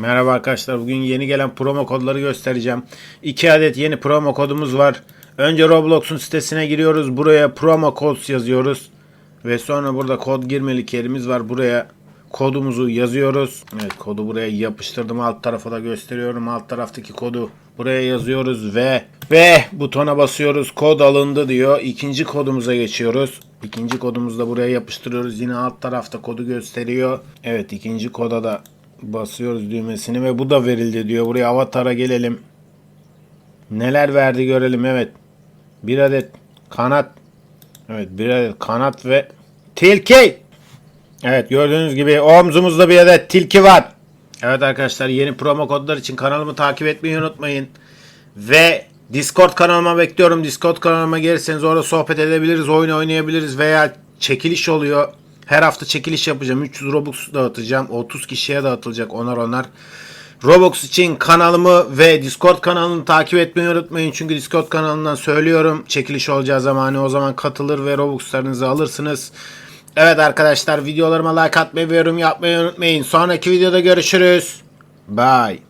Merhaba arkadaşlar. Bugün yeni gelen promo kodları göstereceğim. 2 adet yeni promo kodumuz var. Önce Roblox'un sitesine giriyoruz. Buraya promo codes yazıyoruz. Ve sonra burada kod girmelik yerimiz var. Buraya kodumuzu yazıyoruz. Evet kodu buraya yapıştırdım. Alt tarafa da gösteriyorum. Alt taraftaki kodu buraya yazıyoruz ve ve butona basıyoruz. Kod alındı diyor. İkinci kodumuza geçiyoruz. İkinci kodumuzu da buraya yapıştırıyoruz. Yine alt tarafta kodu gösteriyor. Evet ikinci koda da basıyoruz düğmesini ve bu da verildi diyor. Buraya avatara gelelim. Neler verdi görelim. Evet. Bir adet kanat. Evet bir adet kanat ve tilki. Evet gördüğünüz gibi omzumuzda bir adet tilki var. Evet arkadaşlar yeni promo kodlar için kanalımı takip etmeyi unutmayın. Ve Discord kanalıma bekliyorum. Discord kanalıma gelirseniz orada sohbet edebiliriz, oyun oynayabiliriz veya çekiliş oluyor. Her hafta çekiliş yapacağım. 300 Robux dağıtacağım. 30 kişiye dağıtılacak onar onar. Robux için kanalımı ve Discord kanalını takip etmeyi unutmayın. Çünkü Discord kanalından söylüyorum çekiliş olacağı zamanı o zaman katılır ve Robux'larınızı alırsınız. Evet arkadaşlar videolarıma like atmayı ve yorum yapmayı unutmayın. Sonraki videoda görüşürüz. Bye.